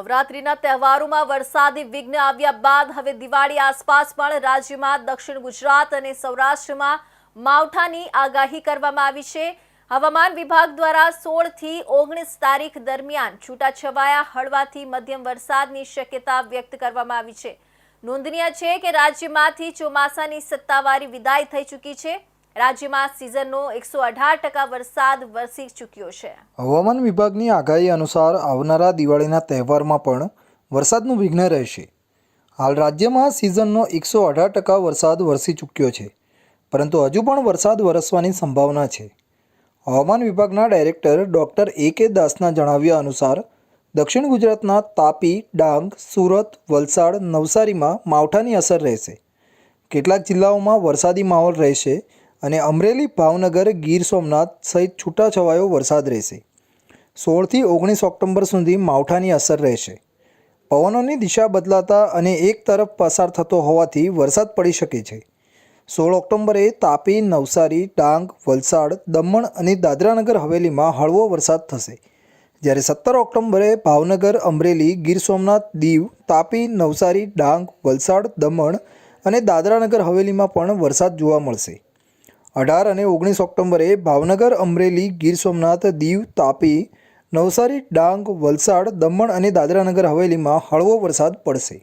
નવરાત્રીના તહેવારોમાં વરસાદી વિઘ્ન આવ્યા બાદ હવે દિવાળી આસપાસ પણ રાજ્યમાં, દક્ષિણ ગુજરાત અને સૌરાષ્ટ્રમાં માવઠાની આગાહી કરવામાં આવી છે. હવામાન વિભાગ દ્વારા સોળથી ઓગણીસ તારીખ દરમિયાન છૂટાછવાયા, હળવાથી મધ્યમ વરસાદની શક્યતા વ્યક્ત કરવામાં આવી છે. નોંધનીય છે કે રાજ્યમાંથી ચોમાસાની સત્તાવારી વિદાય થઈ ચૂકી છે. રાજ્યમાં સિઝનનો એકસો અઢાર ટકા વરસાદ વરસી ચૂક્યો છે. હવામાન વિભાગની આગાહી અનુસાર આવનારા દિવાળીના તહેવારમાં પણ વરસાદનું વિઘ્ન રહેશે. હાલ રાજ્યમાં સિઝનનો એકસો અઢાર ટકા વરસાદ વરસી ચૂક્યો છે, પરંતુ હજુ પણ વરસાદ વરસવાની સંભાવના છે. હવામાન વિભાગના ડાયરેક્ટર ડૉક્ટર એ કે દાસના જણાવ્યા અનુસાર, દક્ષિણ ગુજરાતના તાપી, ડાંગ, સુરત, વલસાડ, નવસારીમાં માવઠાની અસર રહેશે. કેટલાક જિલ્લાઓમાં વરસાદી માહોલ રહેશે અને અમરેલી ભાવનગર ગીર સોમનાથ સહિત છૂટાછવાયો વરસાદ રહેશે. સોળથી ઓગણીસ ઓક્ટોબર સુધી માવઠાની અસર રહેશે. પવનોની દિશા બદલાતા અને એક તરફ પસાર થતો હોવાથી વરસાદ પડી શકે છે. સોળ ઓક્ટોબરે તાપી, નવસારી, ડાંગ, વલસાડ, દમણ અને દાદરાનગર હવેલીમાં હળવો વરસાદ થશે. જ્યારે સત્તર ઓક્ટોબરે ભાવનગર, અમરેલી, ગીર સોમનાથ, દીવ, તાપી, નવસારી, ડાંગ, વલસાડ, દમણ અને દાદરાનગર હવેલીમાં પણ વરસાદ જોવા મળશે. અઢાર અને ઓગણીસ ઓક્ટોબરે ભાવનગર અમરેલી, ગીર સોમનાથ, દીવ, તાપી, નવસારી, ડાંગ, વલસાડ, દમણ અને દાદરાનગર હવેલીમાં હળવો વરસાદ પડશે.